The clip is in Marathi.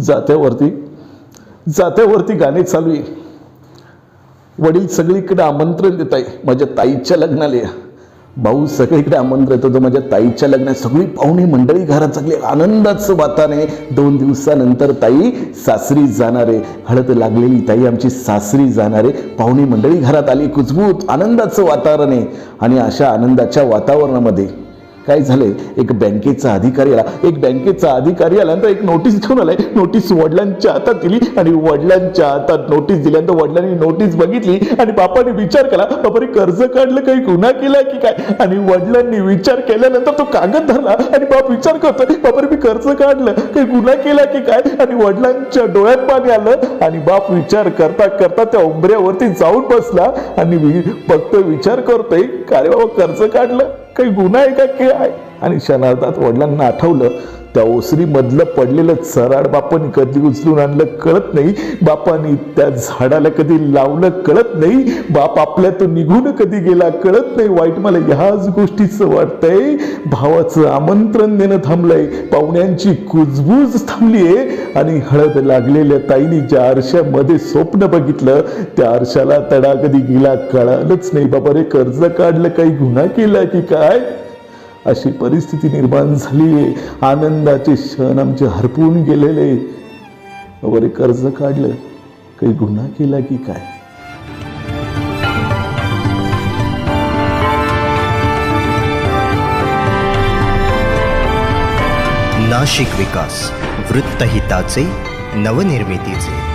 जात्यावरती जात्यावरती गाणे चालू आहे. वडील सगळीकडे आमंत्रण देत आहे. माझ्या ताईच्या लग्नाला या. भाऊ सगळीकडे आमंत्रण येतो माझ्या ताईच्या लग्नात सगळी पाहुणी मंडळी घरात सगळी आनंदाचं वातावरण आहे. दोन दिवसानंतर ताई सासरी जाणार आहे. हळद लागलेली ताई आमची सासरी जाणार आहे. पाहुणी मंडळी घरात आली. कुजबूत आनंदाचं वातावरण आहे. आणि अशा आनंदाच्या वातावरणामध्ये काय झालंय? एक बँकेचा अधिकारी आला. एक बँकेचा अधिकारी आल्यानंतर एक नोटीस घेऊन आलाय. नोटीस वडिलांच्या हातात दिली आणि वडिलांच्या हातात नोटीस दिल्यानंतर वडिलांनी नोटीस बघितली आणि बापाने विचार केला बापाने कर्ज काढलं काही? गुन्हा केला की काय? आणि वडिलांनी विचार केल्यानंतर तो कागद धरला आणि बाप विचार करतोय बापाने मी कर्ज काढलं. काही गुन्हा केला की काय? आणि वडिलांच्या डोळ्यात पाणी आलं आणि बाप विचार करता करता त्या उंबऱ्यावरती जाऊन बसला आणि बघतोय फक्त विचार करतोय का रे बाबा कर्ज काढलं. काही गुन्हा आहे का? काय आणि क्षणार्धात वडिलांना आठवलं त्या ओसरीमधलं पडलेलं चराड बापाने कधी उचलून आणलं कळत नाही. बापाने त्या झाडाला कधी लावलं कळत नाही. बाप आपल्यातून निघून कधी गेला कळत नाही. वाईट मला ह्याच गोष्टीचं वाटतंय. भावाचं आमंत्रण देणं थांबलंय. पाहुण्यांची कुजबूज थांबलीये. आणि हळद लागलेल्या ताईने ज्या आरशामध्ये स्वप्न बघितलं. त्या आरशाला तडा कधी गेला कळालंच नाही. बाबा रे कर्ज काढलं काही गुन्हा केला की काय? अशी परिस्थिती निर्माण झाली आहे आनंदाचे क्षण आमचे हरपून गेलेले. वरे कर्ज काढलं काही गुन्हा केला की काय? नाशिक विकास वृत्तहिताचे नवनिर्मितीचे.